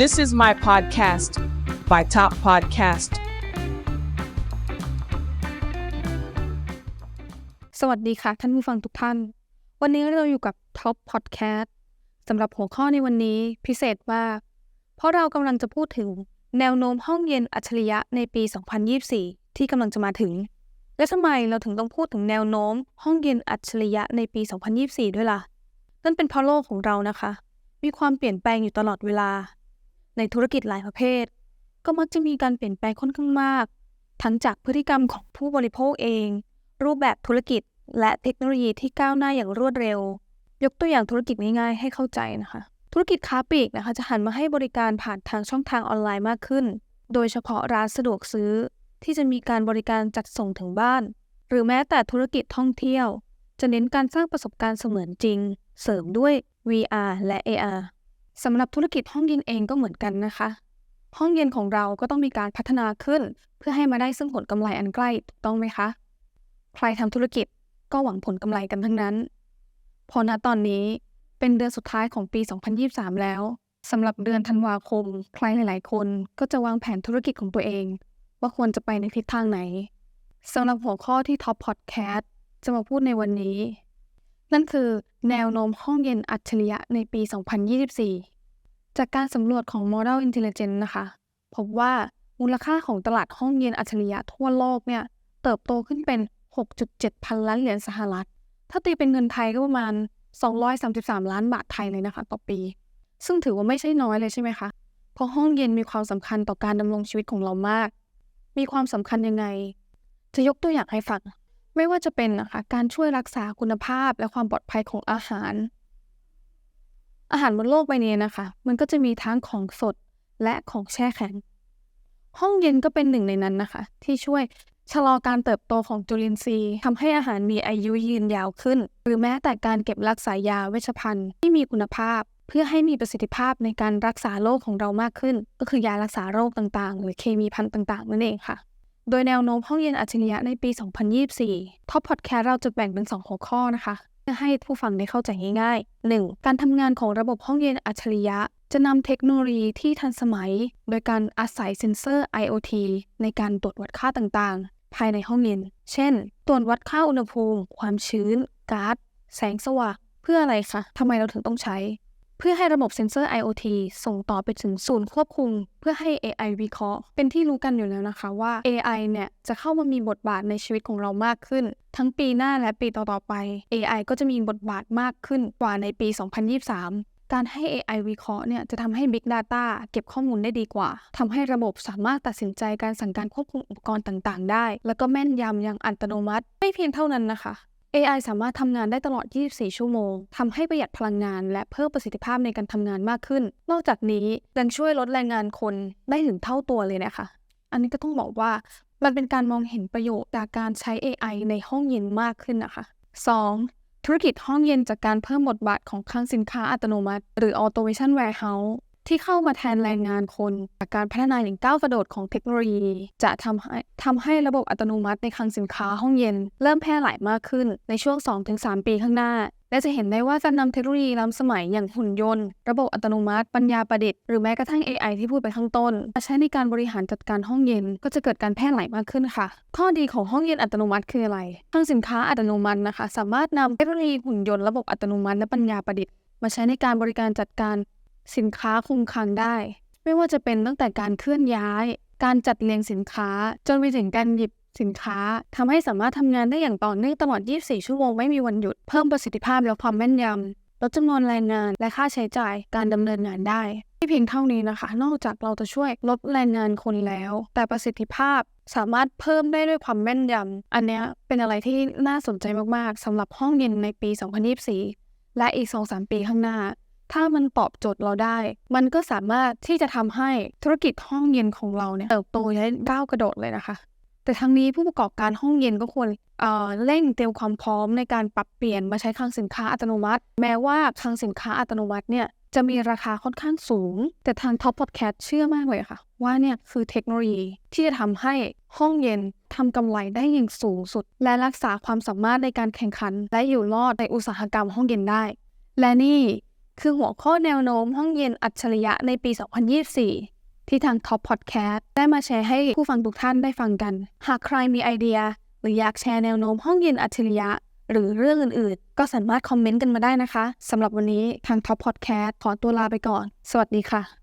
This is my podcast by Top Podcast. สวัสดีค่ะ ท่านผู้ฟังทุกท่าน วันนี้เราอยู่กับ Top Podcast สำหรับหัวข้อในวันนี้พิเศษมาก เพราะเรากำลังจะพูดถึงแนวโน้มห้องเย็นอัจฉริยะในปี 2024 ที่กำลังจะมาถึง และทำไมเราถึงต้องพูดถึงแนวโน้มห้องเย็นอัจฉริยะในปี 2024 ด้วยล่ะ นั่นเป็นเพราะโลกของเรานะคะ มีความเปลี่ยนแปลงอยู่ตลอดเวลา ในธุรกิจหลายประเภท ก็มักจะมีการเปลี่ยนแปลงค่อนข้างมาก ทั้งจากพฤติกรรมของผู้บริโภคเอง รูปแบบธุรกิจและเทคโนโลยีที่ก้าวหน้าอย่างรวดเร็ว ยกตัวอย่างธุรกิจง่ายๆให้เข้าใจนะคะ ธุรกิจค้าปลีกนะคะ จะหันมาให้บริการผ่านทางช่องทางออนไลน์มากขึ้น โดยเฉพาะร้านสะดวกซื้อ ที่จะมีการบริการจัดส่งถึงบ้าน หรือแม้แต่ธุรกิจท่องเที่ยว จะเน้นการสร้างประสบการณ์เสมือนจริง เสริมด้วย VR และ AR สำหรับธุรกิจห้องเย็นเองก็เหมือนกันนะคะ ห้องเย็นของเราก็ต้องมีการพัฒนาขึ้น เพื่อให้มาได้ซึ่งผลกำไรอันใกล้ถูกต้องไหมคะ ใครทำธุรกิจก็หวังผลกำไรกันทั้งนั้น พอณตอนนี้เป็นเดือนสุดท้ายของปี 2023 แล้วสำหรับเดือนธันวาคม ใครหลาย ๆ คนก็จะวางแผนธุรกิจของตัวเอง ว่าควรจะไปในทิศทางไหนสำหรับหัวข้อที่ Top Podcast จะมาพูดในวันนี้ นั่นคือแนวโน้มห้องเย็นอัจฉริยะในปี 2024 จากการสำรวจของ Model Intelligence นะคะ พบว่ามูลค่าของตลาดห้องเย็นอัจฉริยะทั่วโลกเนี่ย เติบโตขึ้นเป็น 6.7 พันล้านเหรียญสหรัฐ ถ้าตีเป็นเงินไทยก็ประมาณ 233 ล้านบาทไทยเลยนะคะ ต่อปี ซึ่งถือว่าไม่ใช่น้อยเลยใช่ไหมคะ เพราะห้องเย็นมีความสำคัญต่อการดำรงชีวิตของเรามาก มีความสำคัญยังไง จะยกตัวอย่างให้ฟัง ไม่ว่าจะเป็นนะคะ การช่วยรักษาคุณภาพและความปลอดภัยของอาหาร อาหารบนโลกใบนี้นะคะ มันก็จะมีทั้งของสดและของแช่แข็ง ห้องเย็นก็เป็นหนึ่งในนั้นนะคะ ที่ช่วยชะลอการเติบโตของจุลินทรีย์ทำให้อาหารมีอายุยืนยาวขึ้น หรือแม้แต่การเก็บรักษายาเวชภัณฑ์ที่มีคุณภาพ เพื่อให้มีประสิทธิภาพในการรักษาโรคของเรามากขึ้น ก็คือยารักษาโรคต่างๆ หรือเคมีพันธุ์ต่างๆนั่นเองค่ะ โดยแนวโน้มห้องเย็นอัจฉริยะในปี 2024 Top Podcast เราจะแบ่งเป็น 2 หัวข้อนะคะ เพื่อให้ผู้ฟังได้เข้าใจง่ายๆ 1. การทำงานของระบบห้องเย็นอัจฉริยะ จะนำเทคโนโลยีที่ทันสมัย โดยการอาศัยเซ็นเซอร์ IoT ในการตรวจวัดค่าต่างๆ ภายในห้องเย็น เช่น ตรวจวัดค่าอุณหภูมิ ความชื้น ก๊าซ แสงสว่าง เพื่ออะไรคะทำไมเราถึงต้องใช้ พื่อให้ระบบเซ็นเซอร์ IoT ส่งต่อไปถึงศูนย์ควบคุม เพื่อให้ AI วิเคราะห์ เป็นที่รู้กันอยู่แล้วนะคะว่า AI เนี่ยจะเข้ามามีบทบาทในชีวิตของเรามากขึ้น ทั้งปีหน้าและปีต่อๆไป AI ก็จะมีบทบาทมากขึ้นกว่าในปี 2023การให้ AI วิเคราะห์เนี่ยจะทำให้ Big Data เก็บข้อมูลได้ดีกว่า ทำให้ระบบสามารถตัดสินใจการสั่งการควบคุมอุปกรณ์ต่าง ๆ ได้ แล้วก็แม่นยำอย่างอัตโนมัติ ไม่เพียงเท่านั้นนะคะ AI สามารถทำงานได้ตลอด 24 ชั่วโมง ทำให้ประหยัดพลังงาน และเพิ่มประสิทธิภาพในการทำงานมากขึ้น นอกจากนี้ยังช่วยลดแรงงานคนได้ถึงเท่าตัวเลยนะคะ อันนี้ก็ต้องบอกว่ามันเป็นการมองเห็นประโยชน์จากการใช้ AI ในห้องเย็นมากขึ้นนะคะ 2. ธุรกิจห้องเย็นจากการเพิ่มบทบาทของคลังสินค้าอัตโนมัติ หรือ Automation Warehouse ที่เข้ามาแทนแรงงานคนจากการพัฒนาอย่างก้าวกระโดดของเทคโนโลยี จะทำให้ทำให้ระบบอัตโนมัติในคลังสินค้าห้องเย็น เริ่มแพร่หลายมากขึ้นในช่วง 2-3 ปีข้างหน้า และจะเห็นได้ว่าการนำเทคโนโลยีล้ำสมัยอย่างหุ่นยนต์ ระบบอัตโนมัติ ปัญญาประดิษฐ์หรือแม้กระทั่ง AI ที่พูดไปข้างต้น มาใช้ในการบริหารจัดการห้องเย็น ก็จะเกิดการแพร่หลายมากขึ้นค่ะ ข้อดีของห้องเย็นอัตโนมัติคืออะไรคลังสินค้าอัตโนมัตินะคะ สามารถนำเทคโนโลยีหุ่นยนต์ระบบอัตโนมัติและปัญญาประดิษฐ์มาใช้ในการบริการจัดการ สินค้าคุมคลังได้ ไม่ว่าจะเป็นตั้งแต่การเคลื่อนย้าย การจัดเรียงสินค้า จนไปถึงการหยิบสินค้าทำให้สามารถทำงานได้อย่างต่อเนื่องตลอด 24 ชั่วโมงไม่มีวันหยุด เพิ่มประสิทธิภาพและความแม่นยำลดจำนวนแรงงานและค่าใช้จ่ายการดำเนินงานได้ไม่เพียงเท่านี้นะคะ นอกจากเราจะช่วยลดแรงงานคนแล้ว แต่ประสิทธิภาพสามารถเพิ่มได้ด้วยความแม่นยำอันนี้เป็นอะไรที่น่าสนใจมาก ๆสำหรับห้องเย็นในปี 2024 และอีก 2-3 ปีข้างหน้า ถ้ามันตอบโจทย์เราได้ มันก็สามารถที่จะทำให้ธุรกิจห้องเย็นของเราเนี่ยเติบโตได้ก้าวกระโดดเลยนะคะ แต่ทั้งนี้ผู้ประกอบการห้องเย็นก็ควรเอ่อเร่งเตรียมความพร้อมในการปรับเปลี่ยนมาใช้คลังสินค้าอัตโนมัติ แม้ว่าคลังสินค้าอัตโนมัติเนี่ยจะมีราคาค่อนข้างสูง แต่ทาง Top Podcast เชื่อมากเลยค่ะ ว่าเนี่ยคือเทคโนโลยีที่จะทำให้ห้องเย็นทำกำไรได้อย่างสูงสุด และรักษาความสามารถในการแข่งขัน และอยู่รอดในอุตสาหกรรมห้องเย็นได้ และนี่ คือหัวข้อแนวโน้มห้องเย็นอัจฉริยะในปี 2024 ที่ทาง Top Podcast ได้มาแชร์ให้ผู้ฟังทุกท่านได้ฟังกัน หากใครมีไอเดีย หรืออยากแชร์แนวโน้มห้องเย็นอัจฉริยะ หรือเรื่องอื่นๆ ก็สามารถคอมเมนต์กันมาได้นะคะสำหรับวันนี้ทาง Top Podcast ขอตัวลาไปก่อน สวัสดีค่ะ